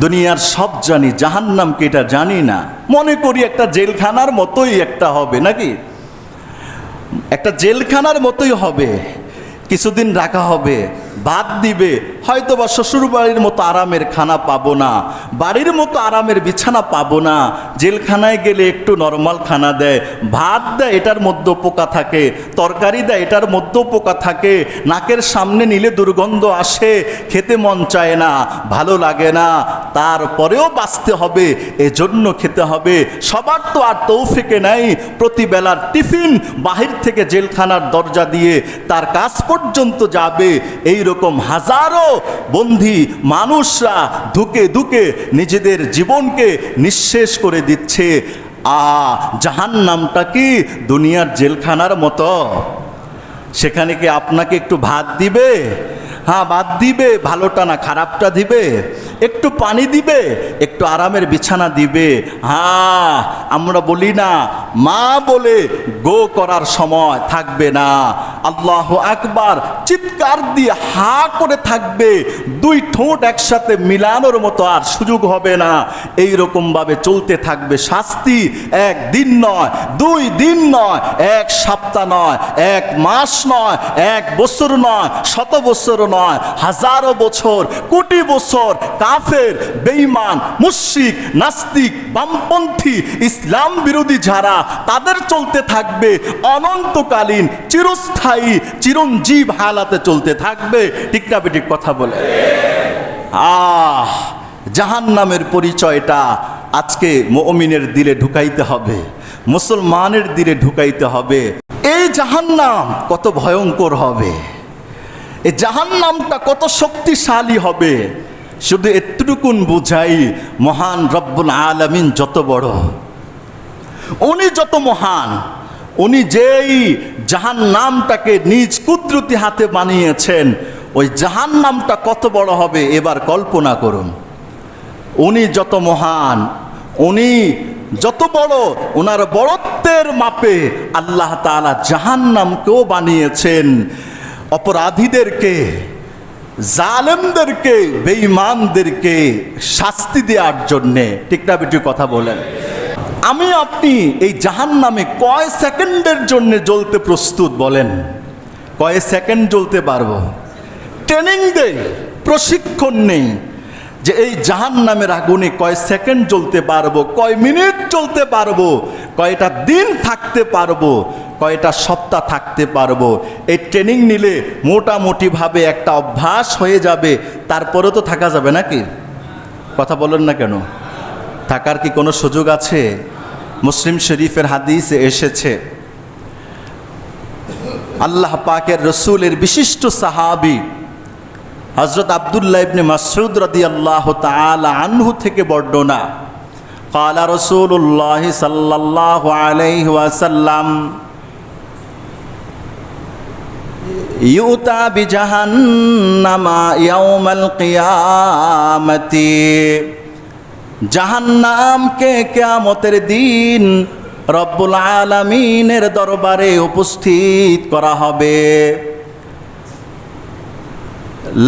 দুনিয়ার সব জানি জাহান্নাম কি এটা জানি না। মনে করি একটা জেলখানার মতোই একটা হবে, নাকি? একটা জেলখানার মতোই হবে, কিছুদিন রাখা হবে। ভাত দিবে। হয়তো বা শ্বশুর বাড়ির মতো আরামের খানা পাবো না, বাড়ির মতো আরামের বিছানা পাবো না, জেলখানায় গেলে একটু নর্মাল খানা দেয়, ভাত দেয় এটার মধ্যে পোকা থাকে, তরকারি দেয় এটার মধ্যেও পোকা থাকে, নাকের সামনে নিলে দুর্গন্ধ আসে, খেতে মন চায় না, ভালো লাগে না, তারপরেও বাঁচতে হবে, এজন্য খেতে হবে, সবার তো আর তৌফিকে নাই প্রতি বেলার টিফিন বাহির থেকে জেলখানার দরজা দিয়ে, তার কাজ পর্যন্ত যাবে, এই রকম হাজারো বন্ধি মানুষরা ধুকে ধুকে নিজেদের জীবনকে নিঃশেষ করে দিচ্ছে। আ জাহান নামটা কি? দুনিয়ার জেলখানার মতো। সেখানে কি আপনাকে একটু ভাত দিবে? হ্যাঁ বাদ দিবে, ভালোটা না খারাপটা দিবে, একটু পানি দিবে, একটু আরামের বিছানা দিবে। হ্যাঁ আমরা বলি না, মা বলে গো করার সময় থাকবে না। আল্লাহ আকবার, চিৎকার দিয়ে হা করে থাকবে। দুই ঠোঁট একসাথে মিলানোর মতো আর সুযোগ হবে না। এই রকমভাবে চলতে থাকবে শাস্তি এক দিন নয়, দুই দিন নয়, এক সপ্তাহ নয়, এক মাস নয়, এক বছর নয়, শত বছর নয়। হাজারো বছর, কোটি বছর কাফের, বেঈমান, মুশরিক, নাস্তিক, বামপন্থী, ইসলাম বিরোধী যারা, তাদের চলতে থাকবে, অনন্তকালীন চিরস্থায়ী, চিরঞ্জীব হালাতে চলতে থাকবে। না কথা বলে? আহ জাহান নামের পরিচয়টা আজকে মমিনের দিলে ঢুকাইতে হবে, মুসলমানের দিলে ঢুকাইতে হবে। এই জাহান্নাম কত ভয়ঙ্কর হবে। এই জাহান্নামটা কত শক্তিশালী হবে। শুধু এতটুকুন বুঝাই, মহান রব্বুল আলামিন যত বড়, উনি যত মহান, উনি যেই জাহান নামটাকে নিজ কুদরতি হাতে বানিয়েছেন, ওই জাহান নামটা কত বড় হবে এবার কল্পনা করুন। উনি যত মহান, উনি যত বড় ওনার বড়ত্বের মাপে আল্লাহ তাআলা জাহান নামকেও বানিয়েছেন। অপরাধীদেরকে, জালেমদেরকে, বেঈমানদেরকে শাস্তি দেওয়ার জন্যে, ঠিক না বেটি কথা বলেন। আমি আপনি এই জাহান নামে কয় সেকেন্ডের জন্য জ্বলতে প্রস্তুত বলেন? কয় সেকেন্ড জ্বলতে পারব? ট্রেনিং দেই, প্রশিক্ষণ নেই যে এই জাহান নামের আগুনে কয় সেকেন্ড জ্বলতে পারব, কয় মিনিট চলতে পারব, কয়টা দিন থাকতে পারব কয়টা সপ্তাহ থাকতে পারব? এই ট্রেনিং নিলে মোটামুটিভাবে একটা অভ্যাস হয়ে যাবে, তারপরেও তো থাকা যাবে নাকি? কথা বলেন না কেন? থাকার কি কোনো সুযোগ আছে? মুসলিম শরীফের হাদিসে এসেছে। আল্লাহ পাকের রসুলের বিশিষ্ট সাহাবি হজরত আবদুল্লাহ ইবনে মাসুদ রদি আল্লাহ আনহু থেকে বর্ণনা, কালা রসুল্লাহ সাল্লাহ আলাই ওয়াসাল্লাম ইউতা বিজাহান্নামা ইয়াউমাল কিয়ামতি। জাহান্নামকে কেয়ামতের দিন রব্বুল আলামিনের দরবারে উপস্থিত করা হবে।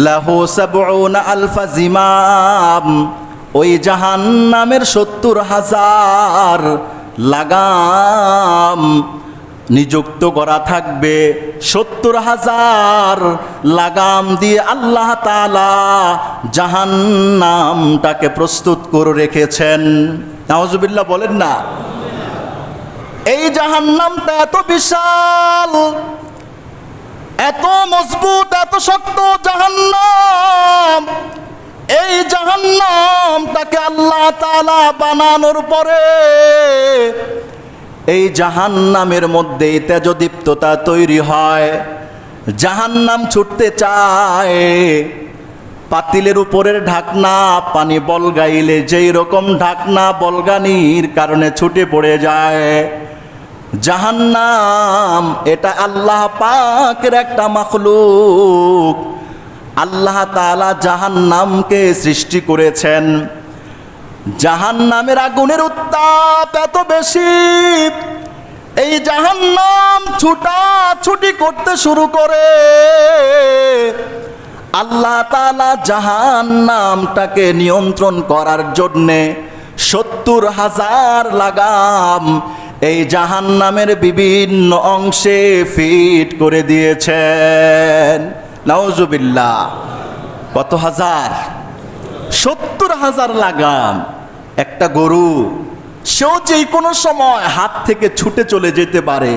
লাহু সাবউন আলফা জিমাম, ওই জাহান্নামের সত্তর হাজার লাগাম নিযুক্ত করা থাকবে। সত্তর হাজার লাগাম দিয়ে আল্লাহ তালা জাহান্নামটাকে প্রস্তুত করে রেখেছেন। নাওজুবিল্লাহ বলেন না। এই জাহান্নামটা এত বিশাল, এত মজবুত, এত শক্ত জাহান্নাম। এই জাহান্নামটাকে আল্লাহ তালা বানানোর পরে এই জাহান্নামের মধ্যে তেজদীপ্ততা তৈরি হয়। জাহান্নাম ছুটতে চায়। পাতিলের উপরের ঢাকনা, পানি বলগাইলে যেই রকম ঢাকনা বলগানির কারণে ছুটে পড়ে যায়। জাহান্নাম, এটা আল্লাহ পাকের একটা মখলুক। আল্লাহ তাআলা জাহান্নামকে সৃষ্টি করেছেন। জাহান্নামের আগুনের উত্তাপ এত বেশি। এই জাহান্নাম ছুটা ছুটি করতে শুরু করে। আল্লাহ তালা জাহান নামটাকে নিয়ন্ত্রণ করার জন্যে সত্তর হাজার লাগাম এই জাহান নামের বিভিন্ন অংশে ফিট করে দিয়েছেন। নাউজুবিল্লাহ, কত হাজার? সত্তর হাজার লাগাম। একটা গরু, সেও যে কোনো সময় হাত থেকে ছুটে চলে যেতে পারে।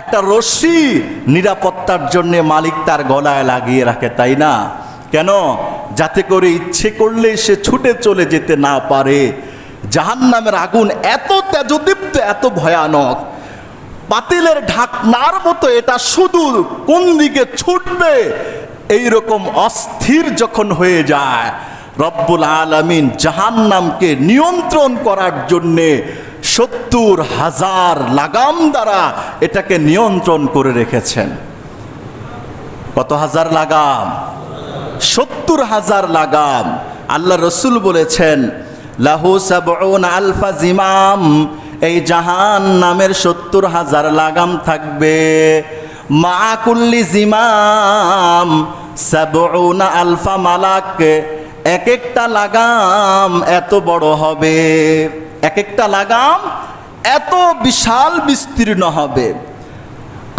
একটা রশ্মি নিরাপত্তার জন্য মালিক তার গলায় লাগিয়ে রাখে, তাই না? কেন? যাতে করে ইচ্ছে করলে সে ছুটে চলে যেতে না পারে। জাহান নামের আগুন এত তেজদীপ্ত, এত ভয়ানক। পাতিলের ঢাকনার মতো এটা শুধু কোন দিকে ছুটবে, এইরকম অস্থির যখন হয়ে যায় রব্বুল আলমিন জাহান্নামকে নিয়ন্ত্রণ করার জন্যে সত্তর হাজার লাগাম দ্বারা এটাকে নিয়ন্ত্রণ করে রেখেছেন। কত হাজার লাগাম? সত্তর হাজার লাগাম। আল্লাহ রসুল বলেছেন, লাহু সাবউন আলফা জিমাম, এই জাহান নামের সত্তর হাজার লাগাম থাকবে। মা কুল্লি জিমাম, সাবউন আলফা মালাক এক একটা লাগাম এত বড় হবে। এক একটা লাগাম এত বিশাল বিস্তীর্ণ হবে।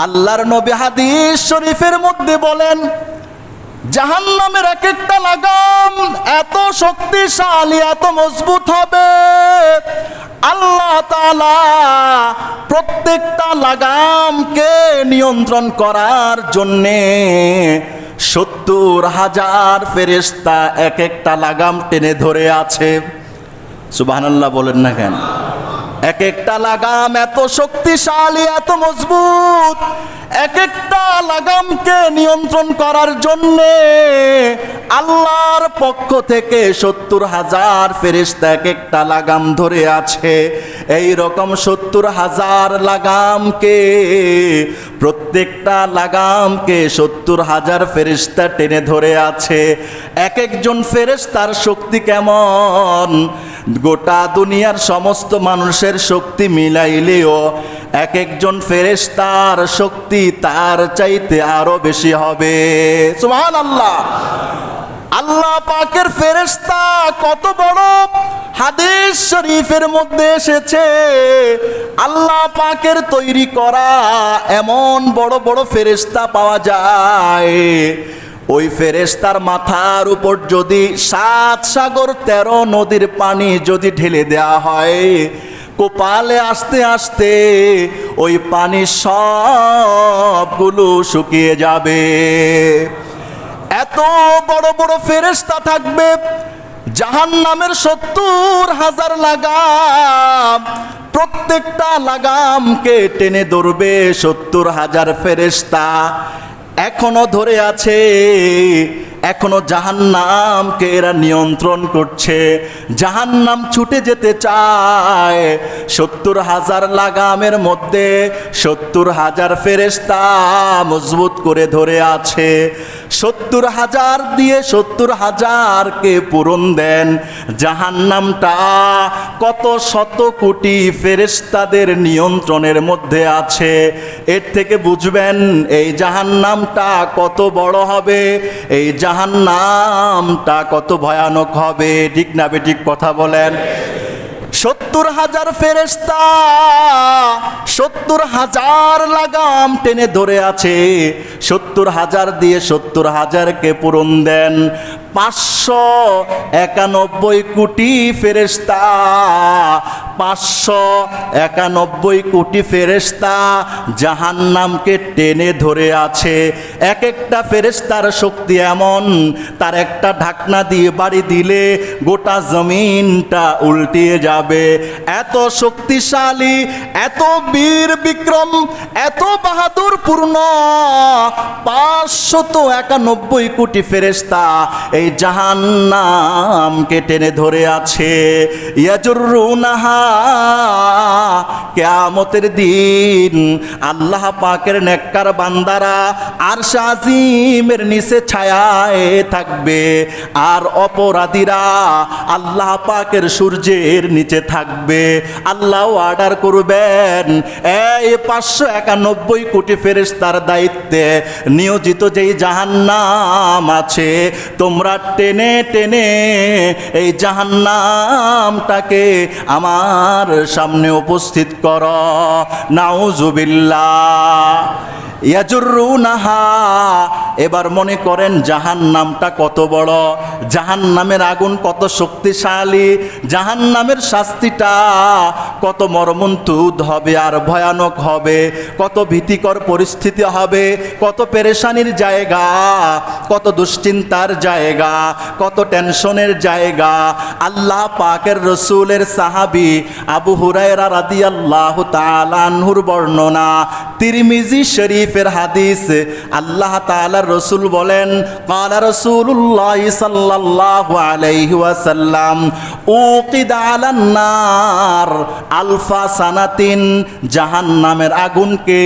আল্লাহর নবী হাদিস শরীফের মধ্যে বলেন, জাহান্নামের এক একটা লাগাম এত শক্তিশালী, এত মজবুত হবে। আল্লাহ তাআলা প্রত্যেকটা লাগামকে নিয়ন্ত্রণ করার জন্যে সত্তর হাজার ফেরেস্তা এক একটা লাগাম টেনে ধরে আছে। সুবাহ বলেন না কেন? এক একটা লাগাম এত শক্তিশালী, এত মজবুত। এক একটা লাগামকে নিয়ন্ত্রণ করার জন্যে আল্লাহর পক্ষ থেকে সত্তর হাজার ফেরিস্তা এক একটা লাগাম ধরে আছে। এই রকম সত্তর হাজার লাগামকে, প্রত্যেকটা লাগামকে সত্তর হাজার ফেরিস্তা টেনে ধরে আছে। এক একজন ফেরেস্তার শক্তি কেমন? গোটা দুনিয়ার সমস্ত মানুষের শক্তি মিলাইলেও এক একজন ফেরেস্তার শক্তি তার চাইতে আরও বেশি হবে। সুবহান আল্লাহ আল্লাহ পাকের ফেরেস্তা কত বড় হাদিস শরীফের মধ্যে এসেছে। আল্লাহ পাকের তৈরি করা এমন বড় বড় ফেরেস্তা পাওয়া যায়। ওই ফেরেস্তার মাথার উপর যদি সাত সাগর, তেরো নদীর পানি যদি ঢেলে দেয়া হয়, কোপালে আস্তে আস্তে ওই পানি সবগুলো শুকিয়ে যাবে। এত বড় বড় ফেরেস্তা থাকবে জাহান নামের সত্তর হাজার লাগাম, প্রত্যেকটা লাগামকে টেনে ধরবে সত্তর হাজার ফেরেস্তা এখনও ধরে আছে, এখনও জাহান্নামকে এরা নিয়ন্ত্রণ করছে। জাহান্নাম ছুটে যেতে চায় সত্তর হাজার লাগামের মধ্যে, সত্তর হাজার ফেরেস্তা মজবুত করে ধরে আছে। সত্তর হাজার দিয়ে সত্তর হাজারকে পূরণ দেন জাহান্নামটা। কত শত কোটি ফেরেস্তাদের নিয়ন্ত্রণের মধ্যে আছে। এর থেকে বুঝবেন, এই জাহান্নামটা কত বড় হবে? এই জাহান্নামটা কত ভয়ানক হবে? ঠিক না বেঠিক কথা বলেন। সত্তর হাজার ফেরেস্তা সত্তর হাজার লাগাম টেনে ধরে আছে। সত্তর হাজার দিয়ে সত্তর হাজারকে পূরণ দেন। পাঁচশো একানব্বই কোটি ফেরেস্তা পাঁচশো একানব্বই কোটি ফেরেস্তা জাহান্নামকে টেনে ধরে আছে। এক একটা ফেরেস্তার শক্তি এমন, তার একটা ঢাকনা দিয়ে বাড়ি দিলে গোটা জমিনটা উল্টিয়ে যাবে। এত শক্তিশালী, এত বীর বিক্রম, এত বাহাদুর পূর্ণ পাঁচশত একানব্বই কোটি ফেরেস্তা এই জাহান্নামকে টেনে ধরে আছে। ইয়াজুরুনাহা, কেয়ামতের দিন আল্লাহ পাকের নেককার বান্দারা আর শাজিমের নিচে ছায়ায় থাকবে আর অপরাধীরা আল্লাহ পাকের সূর্যের নিচে থাকবে। আল্লাহ অর্ডার করবেন, এই পাঁচশো একানব্বই কোটি ফেরেশতার দায়িত্বে নিয়োজিত যেই জাহান্নাম আছে, তোমরা টেনে টেনে এই জাহান্নামটাকে আমার সামনে উপস্থিত কর। নাউজুবিল্লাহ। এবার মনে করেন জাহান নামটা কত বড় জাহান নামের আগুন কত শক্তিশালী জাহান নামের শাস্তিটা কত মর্মন্তুদ হবে আর ভয়ানক হবে, কত ভীতিকর পরিস্থিতি হবে, কত পেরেশানির জায়গা, কত দুশ্চিন্তার জায়গা, কত টেনশনের জায়গা। আল্লাহ পাকের রসুলের সাহাবি আবু হুরায়রা রাদিয়াল্লাহু তাআলা আনহুর বর্ণনা, তিরমিজি শরীফের হাদিস আল্লাহ তাআলার রসুল বলেন, কালা রাসূলুল্লাহ সাল্লাল্লাহু আলাইহি ওয়াসাল্লাম আলফা সানাতিন, জাহান্নামের আগুনকে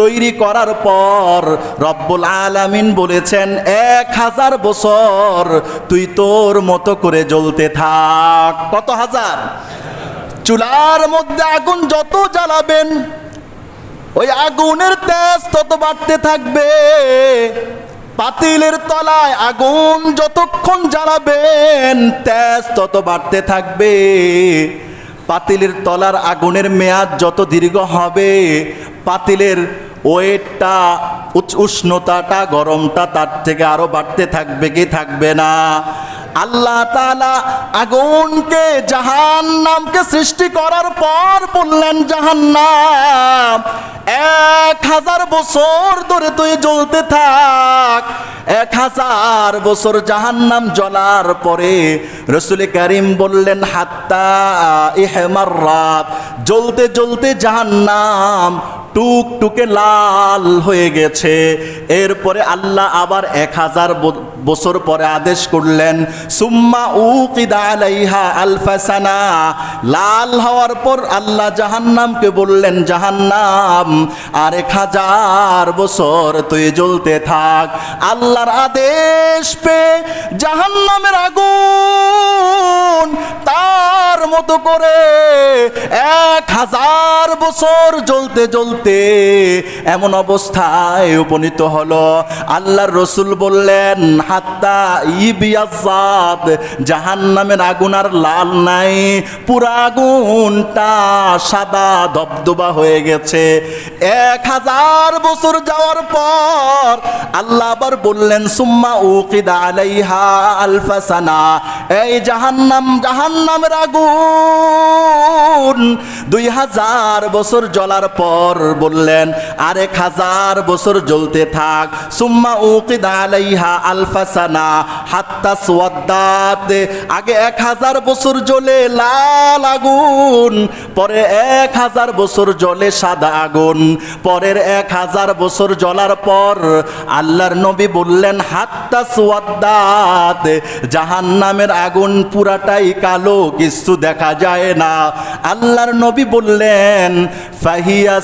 তৈরি করার পর রব্বুল আলামিন বলেছেন, এক হাজার বছর তুই তোর মতো করে জ্বলতে থাক। কত হাজার? চুলার মধ্যে আগুন যত জ্বালাবেন ওই আগুনের তেজ তত বাড়তে থাকবে। পাতিলের তলায় আগুন যতক্ষণ জ্বালাবেন, তেজ তত বাড়তে থাকবে। পাতিলের তলার আগুনের মেয়াদ যত দীর্ঘ হবে, পাতিলের ওয়েটটা উষ্ণতাটা, গরমটা তার থেকে আরও বাড়তে থাকবে কি থাকবে না। আল্লাহ তাআলা আগুনকে জাহান্নামকে সৃষ্টি করার পর বললেন, জাহান্নাম, এক হাজার বছর ধরে তুই জ্বলতে থাক। এক হাজার বছর জাহান্নাম জ্বলার পরে রসুল করিম বললেন, হাত্তা ইহেমার রাত। জ্বলতে জ্বলতে জাহান্নাম টুক টুকে লাল হয়ে গেছে। এরপরে আল্লাহ আবার এক হাজার বছর পরে আদেশ করলেন, সুম্মা আলাইহা আলফাসানা লাল হওয়ার পর আল্লাহ জাহান্নামকে বললেন, জাহান্নাম আর এক হাজার বছর তুই জ্বলতে থাক। আল্লাহর আদেশ পে জাহান্নামের আগুন তার মতো করে এক হাজার বছর জ্বলতে জ্বলতে এমন অবস্থায় উপনীত হলো। আল্লাহর রসুল বললেন, হাত্তা ইবিয়াজাদ জাহান নামের আগুন আর লাল নাই, পুরা আগুনটা সাদা ধবধবা হয়ে গেছে। এক হাজার বছর যাওয়ার পর আল্লাহ আবার বললেন, সুম্মা উকিদা আলাইহা আলফাসানা এই জাহান্নাম, জাহান্নামের আগুন দুই হাজার বছর জ্বলার পর বললেন, আরেক হাজার বছর জ্বলতে থাক। সুম্মা উকিদা আলাইহা আলফাসানা হাত্তা সোয়াদ্দাত। আগে এক হাজার বছর জ্বলে লাল আগুন, পরে এক হাজার বছর জ্বলে সাদা আগুন। পরের এক হাজার বছর জ্বলার পর আল্লাহর নবী বললেন, হাত্তা সোয়াদ্দাত জাহান নামের আগুন পুরাটাই কালো, কিছু দেখা যায় না। আল্লাহর নবী বললেন, ফাহিয়া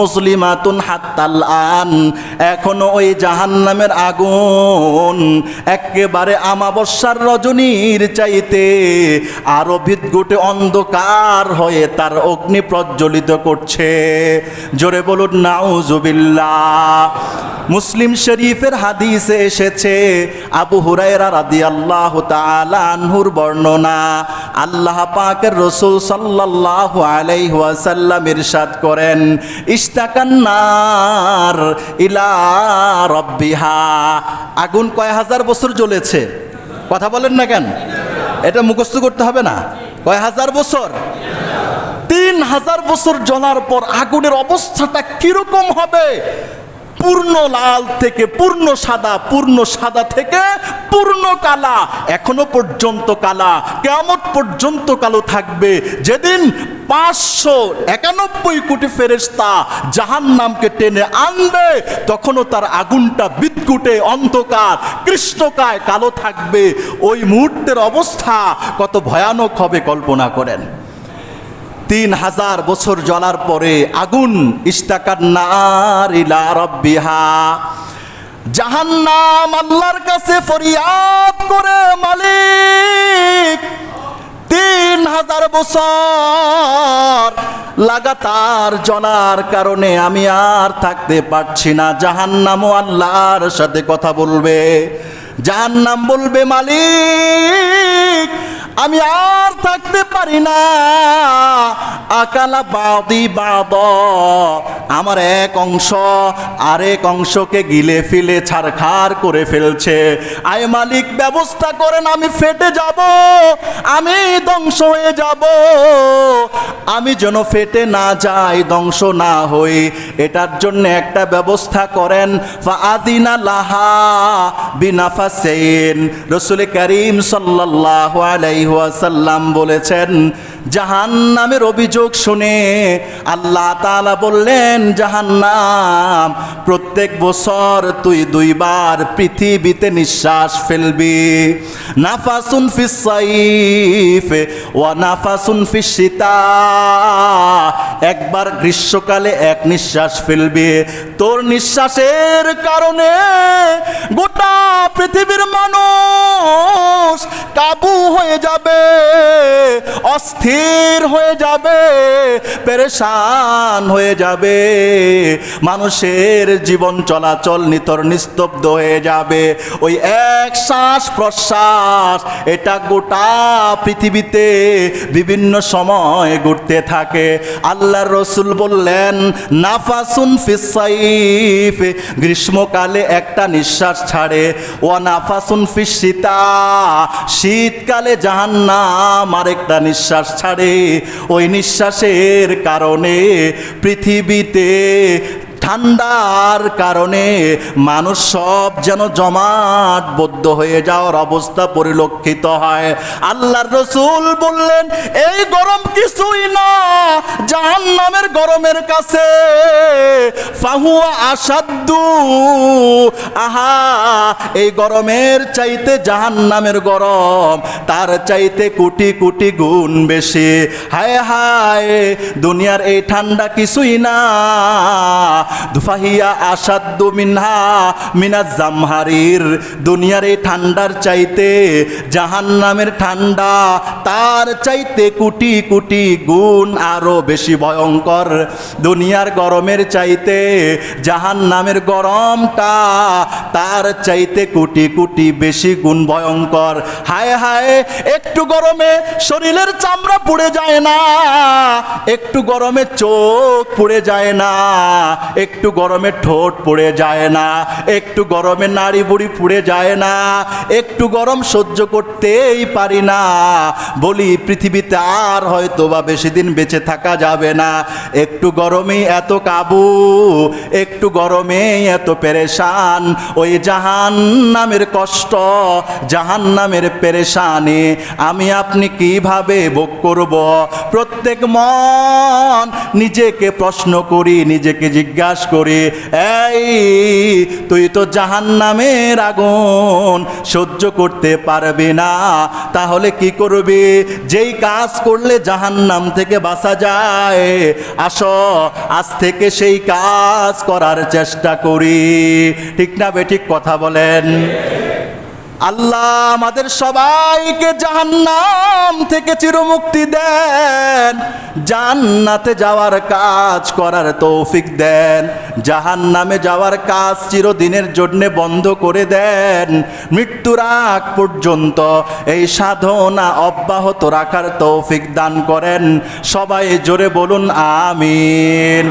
মুসলিমাতুন হাত্তাল আন। এখনও ওই জাহান্নামের আগুন একেবারে আমাবস্যার রজনীর চাইতে আরও অন্ধকার হয়ে তার অগ্নি প্রজ্বলিত করছে। জোরে বলুন, নাউজুবিল্লাহ। মুসলিম শরীফের হাদিসে এসেছে, আবু হুরায়রা রাদিয়াল্লাহু তাআলা বর্ণনা, আল্লাহ পাকের রসুল সাল্লাল্লাহু আলাইহি ওয়াসাল্লাম করেন ইস্তাকান্নার ইলা রব্বিহা। আগুন কয় হাজার বছর জ্বলেছে? কথা বলেন না কেন? এটা মুখস্থ করতে হবে না। কয় হাজার বছর? তিন হাজার বছর জ্বলার পর আগুনের অবস্থাটা কীরকম হবে? পূর্ণ লাল থেকে পূর্ণ সাদা পূর্ণ সাদা থেকে পূর্ণ কালা। এখনও পর্যন্ত কালা কেমন পর্যন্ত কালো থাকবে। যেদিন পাঁচশো একানব্বই কোটি ফেরেস্তা জাহান নামকে টেনে আনবে, তখনও তার আগুনটা বিদ্যুটে অন্ধকার, কৃষ্ণকায় কালো থাকবে। ওই মুহূর্তের অবস্থা কত ভয়ানক হবে কল্পনা করেন। তিন হাজার বছর জ্বলার পরে আগুন ইস্তাকার নার রব্বিহা। জাহান্নাম আল্লাহর কাছে ফরিয়াদ করে মালিক। তিন হাজার বছর লাগাতার জ্বলার কারণে আমি আর থাকতে পারছি না। জাহান্নামও আল্লাহর সাথে কথা বলবে। জাহান্নাম বলবে, মালিক আমি আর থাকতে পারি না। আকালা বাদি বাদ। আমার এক অংশ আরেক অংশকে গিলে ফিলে ছাড়খাড় করে ফেলছে। আয় মালিক, ব্যবস্থা করেন, আমি ফেটে যাব। আমি ধ্বংস হয়ে যাব। আমি যেন ফেটে না যাই, ধ্বংস না হই, এটার জন্য একটা ব্যবস্থা করেন। ফাদিনা লাহা বিনাফাসেন। রসুল করিম সাল্লাল্লাহু আলাইহি ওয়াসাল্লাম বলেছেন জাহান্নামের অভিযোগ শুনে আল্লাহ তাআলা বললেন, জাহান্নাম, প্রত্যেক বছর তুই দুইবার পৃথিবীতে নিঃশ্বাস ফেলবি। নাফাসুন ফিস সাইফ ওয়া নাফাসুন ফিস শীতা। একবার গ্রীষ্মকালে এক নিঃশ্বাস ফেলবি। তোর নিঃশ্বাসের কারণে গোটা পৃথিবীর মানুষ কাবু হয়ে যাবে। অস্থির হয়ে যাবে, পেরেশান হয়ে যাবে, মানুষের জীবন চলাচল নিতর নিস্তব্ধ হয়ে যাবে। ওই এক শ্বাস প্রশ্বাস, এটা গোটা পৃথিবীতে বিভিন্ন সময় ঘুরতে থাকে। আল্লাহর রসুল বললেন, নাফাসুন ফিসাইফ গ্রীষ্মকালে একটা নিঃশ্বাস ছাড়ে। ও নাফাসুন ফিসিতা শীতকালে জাহান্নাম আরেকটা নিঃশ্বাস ছাড়ে ওই নিঃশ্বাসের কারণে পৃথিবীতে ঠান্ডার কারণে মানুষ সব যেন জমাটবদ্ধ হয়ে যাওয়ার অবস্থা পরিলক্ষিত হয়। আল্লাহর রসুল বললেন, এই গরম কিছুই না জাহান নামের গরমের কাছে। ফাহুয়া আসাদ্দু আহা, এই গরমের চাইতে জাহান নামের গরম, তার চাইতে কোটি কোটি গুণ বেশি। হায় হায়, দুনিয়ার এই ঠান্ডা কিছুই না দুফাহিয়া আসাদ্দু মিনহা মিনা জামহারির। দুনিয়ার এই ঠান্ডার চাইতে, জাহান্নামের ঠান্ডা, তার চাইতে কোটি কোটি গুণ আরও বেশি ভয়ঙ্কর। দুনিয়ার গরমের চাইতে, জাহান্নামের গরমটা তার চাইতে কোটি কোটি বেশি গুণ ভয়ঙ্কর। হায় হায়, একটু গরমে শরীরের চামড়া পুড়ে যায় না, একটু গরমে চোখ পুড়ে যায় না একটু গরমে ঠোঁট পুড়ে যায় না, একটু গরমে নাড়ি বুড়ি পুড়ে যায় না, একটু গরম সহ্য করতেই পারি না। বলি, পৃথিবীতে আর হয়তো বা বেশি দিন বেঁচে থাকা যাবে না। একটু গরমেই এত কাবু, একটু গরমেই এত পেরেশান। ওই জাহান নামের কষ্ট জাহান নামের পেরেশানে আমি আপনি কীভাবে ভোগ করব? প্রত্যেক মন নিজেকে প্রশ্ন করি, নিজেকে জিজ্ঞাসা করি, এই, তুই তো জাহান নামের আগুন সহ্য করতে পারবি না। তাহলে কি করবি? যেই কাজ করলে জাহান নাম থেকে বাঁচা যায়, আসো, আজ থেকে সেই কাজ করার চেষ্টা করি। ঠিক না বেঠিক কথা বলেন। আল্লাহ আমাদের সবাইকে জাহান্নাম থেকে চিরমুক্তি দেন। জান্নাতে যাওয়ার কাজ করার তৌফিক দেন। জাহান্নামে যাওয়ার কাজ চিরদিনের জন্য বন্ধ করে দেন। মৃত্যুর আগ পর্যন্ত এই সাধনা অব্যাহত রাখার তৌফিক দান করেন। সবাই জোরে বলুন, আমিন।